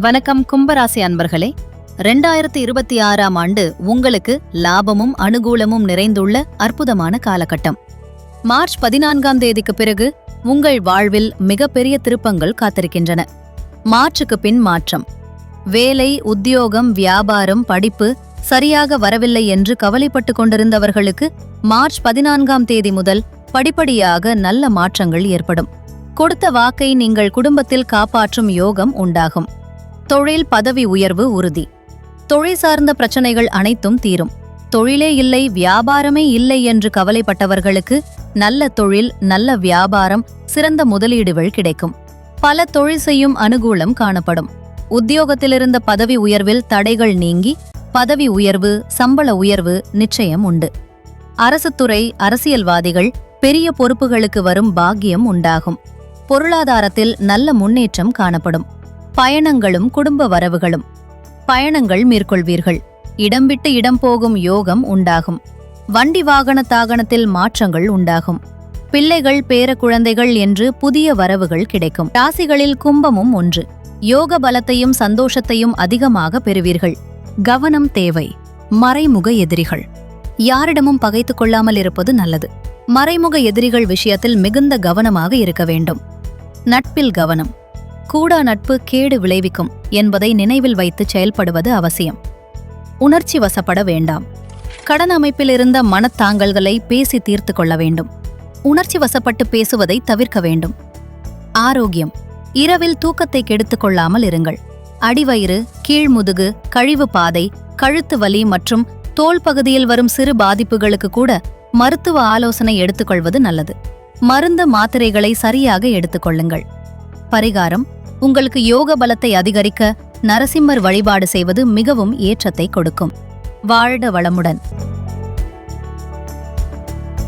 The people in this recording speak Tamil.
வணக்கம் கும்பராசி அன்பர்களே. ரெண்டாயிரத்தி இருபத்தி ஆறாம் ஆண்டு உங்களுக்கு லாபமும் அனுகூலமும் நிறைந்துள்ள அற்புதமான காலகட்டம். மார்ச் பதினான்காம் தேதிக்கு பிறகு உங்கள் வாழ்வில் மிகப்பெரிய திருப்பங்கள் காத்திருக்கின்றன. மார்ச்சுக்கு பின் மாற்றம். வேலை உத்தியோகம் வியாபாரம் படிப்பு சரியாக வரவில்லை என்று கவலைப்பட்டுக் கொண்டிருந்தவர்களுக்கு மார்ச் பதினான்காம் தேதி முதல் படிப்படியாக நல்ல மாற்றங்கள் ஏற்படும். கொடுத்த வாக்கை நீங்கள் குடும்பத்தில் காப்பாற்றும் யோகம் உண்டாகும். தொழில் பதவி உயர்வு உறுதி. தொழில் சார்ந்த பிரச்சனைகள் அனைத்தும் தீரும். தொழிலே இல்லை வியாபாரமே இல்லை என்று கவலைப்பட்டவர்களுக்கு நல்ல தொழில் நல்ல வியாபாரம் சிறந்த முதலீடுகள் கிடைக்கும். பல தொழில் செய்யும் அனுகூலம் காணப்படும். உத்தியோகத்திலிருந்த பதவி உயர்வில் தடைகள் நீங்கி பதவி உயர்வு சம்பள உயர்வு நிச்சயம் உண்டு. அரசுத்துறை அரசியல்வாதிகள் பெரிய பொறுப்புகளுக்கு வரும் பாக்கியம் உண்டாகும். பொருளாதாரத்தில் நல்ல முன்னேற்றம் காணப்படும். பயணங்களும் குடும்ப வரவுகளும். பயணங்கள் மேற்கொள்வீர்கள். இடம் விட்டு இடம் போகும் யோகம் உண்டாகும். வண்டி வாகன தாகனத்தில் மாற்றங்கள் உண்டாகும். பிள்ளைகள் பேர குழந்தைகள் என்று புதிய வரவுகள் கிடைக்கும். ராசிகளில் கும்பமும் ஒன்று. யோக பலத்தையும் சந்தோஷத்தையும் அதிகமாக பெறுவீர்கள். கவனம் தேவை. மறைமுக எதிரிகள். யாரிடமும் பகைத்துக் கொள்ளாமல் இருப்பது நல்லது. மறைமுக எதிரிகள் விஷயத்தில் மிகுந்த கவனமாக இருக்க வேண்டும். நட்பில் கவனம். கூடா நட்பு கேடு விளைவிக்கும் என்பதை நினைவில் வைத்து செயல்படுவது அவசியம். உணர்ச்சி வசப்பட வேண்டாம். கடன் அமைப்பில் இருந்த மனத்தாங்கல்களை பேசி தீர்த்து கொள்ள வேண்டும். உணர்ச்சி வசப்பட்டு பேசுவதை தவிர்க்க வேண்டும். ஆரோக்கியம். இரவில் தூக்கத்தை கெடுத்துக் கொள்ளாமல் இருங்கள். அடிவயிறு கீழ்முதுகு கழிவு பாதை கழுத்து வலி மற்றும் தோல் பகுதியில் வரும் சிறு பாதிப்புகளுக்கு கூட மருத்துவ ஆலோசனை எடுத்துக்கொள்வது நல்லது. மருந்து மாத்திரைகளை சரியாக எடுத்துக்கொள்ளுங்கள் பரிகாரம். உங்களுக்கு யோக பலத்தை அதிகரிக்க நரசிம்மர் வழிபாடு செய்வது மிகவும் ஏற்றத்தை கொடுக்கும். வாழ்ட வளமுடன்.